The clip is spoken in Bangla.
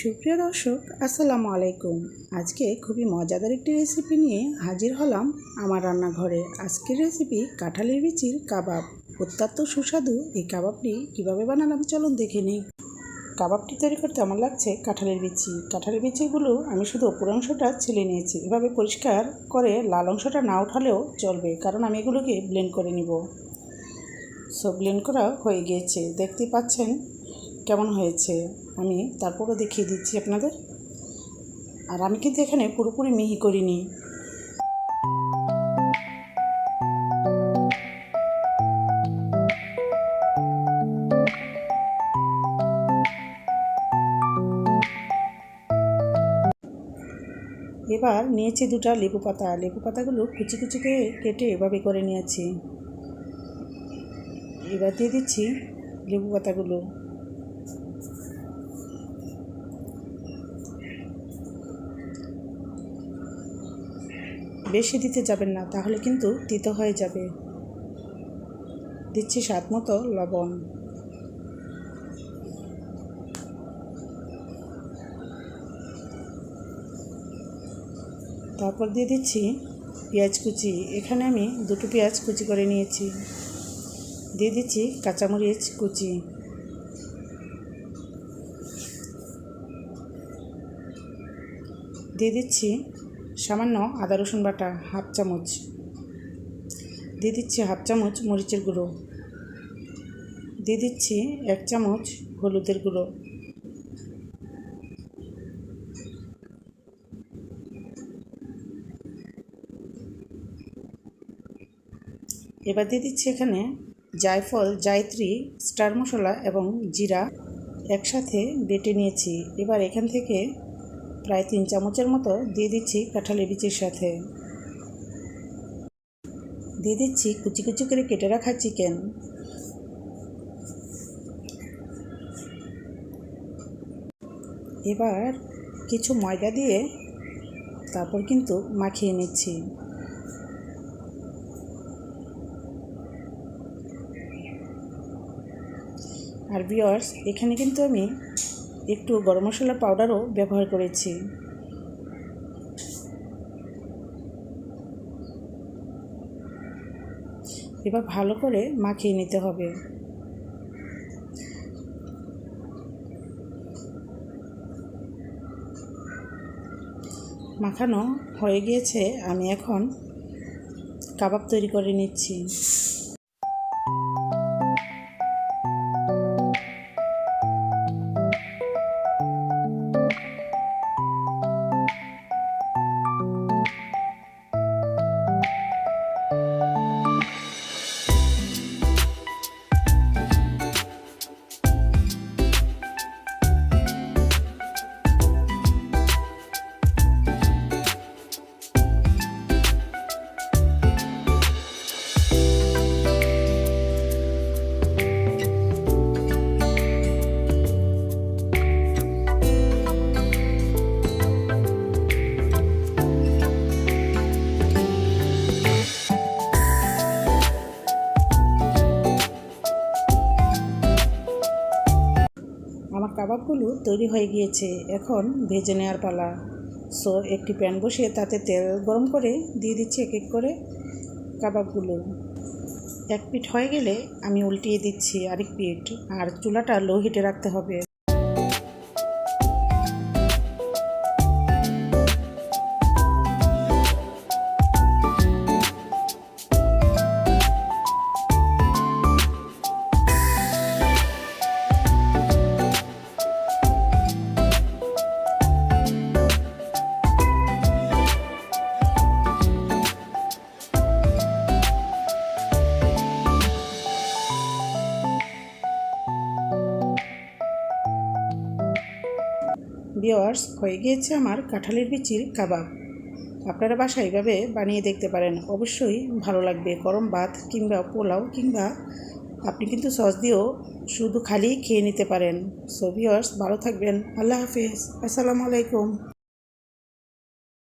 সুপ্রিয় দর্শক, আসসালামু আলাইকুম। আজকে খুবই মজাদার একটি রেসিপি নিয়ে হাজির হলাম আমার রান্নাঘরে। আজকের রেসিপি কাঁঠালের বিচির কাবাব। অত্যন্ত সুস্বাদু এই কাবাবটি কীভাবে বানালাম চলুন দেখে নিই। কাবাবটি তৈরি করতে আমার লাগছে? কাঁঠালের বিচি। কাঁঠালের বিচিগুলো আমি শুধু ওপর অংশটা ছিলে নিয়েছি। এভাবে পরিষ্কার করে লাল অংশটা না উঠালেও চলবে, কারণ আমি এগুলোকে ব্লেন্ড করে নিব। সব ব্লেন্ড করা হয়ে গিয়েছে। দেখতে পাচ্ছেন কেমন হয়েছে আমি তারপরও দেখিয়ে দিচ্ছি আপনাদের। আর আমি কিন্তু এখানে পুরোপুরি মিহি করিনি। এবার নিয়েছি দুটা লেবু পাতা। লেবু পাতাগুলো কুচি কুচি করে কেটে এভাবে করে নিয়েছি। এবার দিয়ে দিচ্ছি লেবু পাতাগুলো। বেশি দিতে যাবেন না, তাহলে কিন্তু তিতো হয়ে যাবে। দিচ্ছি স্বাদ মতো লবণ। তারপর দিয়ে দিচ্ছি পেঁয়াজ কুচি। এখানে আমি দুটো পেঁয়াজ কুচি করে নিয়েছি। দিয়ে দিচ্ছি কাঁচামরিচ কুচি। দিয়ে দিচ্ছি সামান্য আদা, রসুন বাটা, হাফ চামচ। দিয়ে দিচ্ছি হাফ চামচ মরিচের গুঁড়ো। দিয়ে দিচ্ছি এক চামচ হলুদের গুঁড়ো। এবার দিয়ে দিচ্ছি এখানে জায়ফল, জায়ত্রী, স্টার মশলা এবং জিরা একসাথে বেটে নিয়েছি। এবার এখান থেকে প্রায় তিন চামচের মতো দিয়ে দিচ্ছি কাঁঠালের বিচির সাথে। দিয়ে দিচ্ছি কুচি কুচি করে কেটে রাখা চিকেন। এবার কিছু ময়দা দিয়ে তারপর কিন্তু মাখিয়ে নিচ্ছি। আর বিয়ার্স এখানে কিন্তু আমি একটু গরম মশলা পাউডারও ব্যবহার করেছি। এবার ভালো করে মাখিয়ে নিতে হবে। মাখানো হয়ে গিয়েছে, আমি এখন কাবাব তৈরি করে নিচ্ছি। কাবাবগুলো তৈরি হয়ে গিয়েছে। এখন ভেজে নেওয়ার পালা। সো একটি প্যান বসিয়ে তাতে তেল গরম করে দিয়ে দিচ্ছি এক এক করে কাবাবগুলো। এক পিঠ হয়ে গেলে আমি উল্টিয়ে দিচ্ছি আরেক পিঠ। আর চুলাটা লো হিটে রাখতে হবে। বিয়ার্স হয়ে গিয়েছে আমার কাঁঠালের বিচির কাবাব। আপনারা বাসা এইভাবে বানিয়ে দেখতে পারেন। অবশ্যই ভালো লাগবে। গরম ভাত কিংবা পোলাও কিংবা আপনি কিন্তু সস দিয়েও শুধু খালি খেয়ে নিতে পারেন। সো বিয়ার্স ভালো থাকবেন। আল্লাহ হাফিজ। আসসালামু আলাইকুম।